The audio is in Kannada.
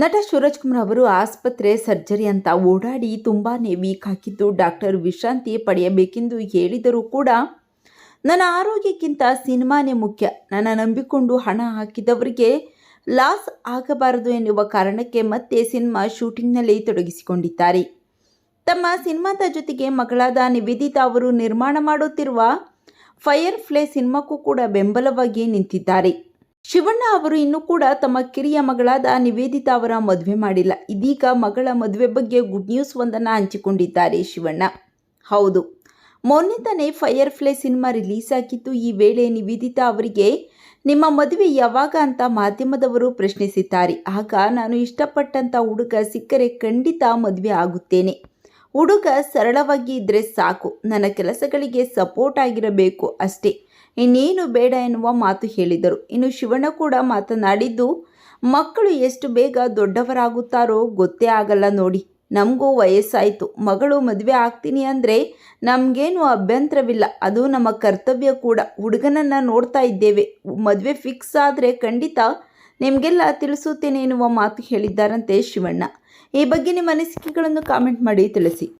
ನಟ ಸೂರಜ್ ಕುಮಾರ್ ಅವರು ಆಸ್ಪತ್ರೆ ಸರ್ಜರಿ ಅಂತ ಓಡಾಡಿ ತುಂಬಾ ವೀಕ್ ಹಾಕಿದ್ದು. ಡಾಕ್ಟರ್ ವಿಶ್ರಾಂತಿ ಪಡೆಯಬೇಕೆಂದು ಹೇಳಿದರೂ ಕೂಡ ನನ್ನ ಆರೋಗ್ಯಕ್ಕಿಂತ ಸಿನಿಮಾನೇ ಮುಖ್ಯ. ನನ್ನ ನಂಬಿಕೊಂಡು ಹಣ ಹಾಕಿದವರಿಗೆ ಲಾಸ್ ಆಗಬಾರದು ಎನ್ನುವ ಕಾರಣಕ್ಕೆ ಮತ್ತೆ ಸಿನಿಮಾ ಶೂಟಿಂಗ್ನಲ್ಲಿ ತೊಡಗಿಸಿಕೊಂಡಿದ್ದಾರೆ. ತಮ್ಮ ಸಿನಿಮಾದ ಜೊತೆಗೆ ಮಗಳಾದ ನಿವೇದಿತಾ ಅವರು ನಿರ್ಮಾಣ ಮಾಡುತ್ತಿರುವ ಫೈರ್ ಫ್ಲೇ ಸಿನಿಮಾಕ್ಕೂ ಕೂಡ ಬೆಂಬಲವಾಗಿ ನಿಂತಿದ್ದಾರೆ. ಶಿವಣ್ಣ ಅವರು ಇನ್ನೂ ಕೂಡ ತಮ್ಮ ಕಿರಿಯ ಮಗಳಾದ ನಿವೇದಿತಾ ಅವರ ಮದುವೆ ಮಾಡಿಲ್ಲ. ಇದೀಗ ಮಗಳ ಮದುವೆ ಬಗ್ಗೆ ಗುಡ್ ನ್ಯೂಸ್ ಒಂದನ್ನು ಹಂಚಿಕೊಂಡಿದ್ದಾರೆ ಶಿವಣ್ಣ. ಹೌದು ಮೊನ್ನೆ ತಾನೇ ಫೈರ್ ಫ್ಲೈ ಸಿನಿಮಾ ರಿಲೀಸ್ ಆಗಿತ್ತು ಈ ವೇಳೆ ನಿವೇದಿತಾ ಅವರಿಗೆ, ನಿಮ್ಮ ಮದುವೆ ಯಾವಾಗ ಅಂತ ಮಾಧ್ಯಮದವರು ಪ್ರಶ್ನಿಸಿದ್ದಾರೆ. ಆಗ ನಾನು ಇಷ್ಟಪಟ್ಟಂಥ ಹುಡುಗ ಸಿಕ್ಕರೆ ಖಂಡಿತ ಮದುವೆ ಆಗುತ್ತೇನೆ. ಹುಡುಗ ಸರಳವಾಗಿ ಇದ್ದರೆ ಸಾಕು. ನನ್ನ ಕೆಲಸಗಳಿಗೆ ಸಪೋರ್ಟ್ ಆಗಿರಬೇಕು ಅಷ್ಟೇ. ಇನ್ನೇನು ಬೇಡ ಎನ್ನುವ ಮಾತು ಹೇಳಿದರು. ಇನ್ನು ಶಿವಣ್ಣ ಕೂಡ ಮಾತನಾಡಿದ್ದು, ಮಕ್ಕಳು ಎಷ್ಟು ಬೇಗ ದೊಡ್ಡವರಾಗುತ್ತಾರೋ ಗೊತ್ತೇ ಆಗಲ್ಲ ನೋಡಿ. ನಮಗೂ ವಯಸ್ಸಾಯಿತು. ಮಗಳು ಮದುವೆ ಆಗ್ತೀನಿ ಅಂದರೆ ನಮಗೇನು ಅಭ್ಯಂತರವಿಲ್ಲ. ಅದು ನಮ್ಮ ಕರ್ತವ್ಯ ಕೂಡ. ಹುಡುಗನನ್ನು ನೋಡ್ತಾ ಇದ್ದೇವೆ. ಮದುವೆ ಫಿಕ್ಸ್ ಆದರೆ ಖಂಡಿತ ನಿಮಗೆಲ್ಲ ತಿಳಿಸುತ್ತೇನೆ ಎನ್ನುವ ಮಾತು ಹೇಳಿದ್ದಾರಂತೆ ಶಿವಣ್ಣ. ಈ ಬಗ್ಗೆ ನಿಮ್ಮ ಅನಿಸಿಕೆಗಳನ್ನು ಕಾಮೆಂಟ್ ಮಾಡಿ ತಿಳಿಸಿ.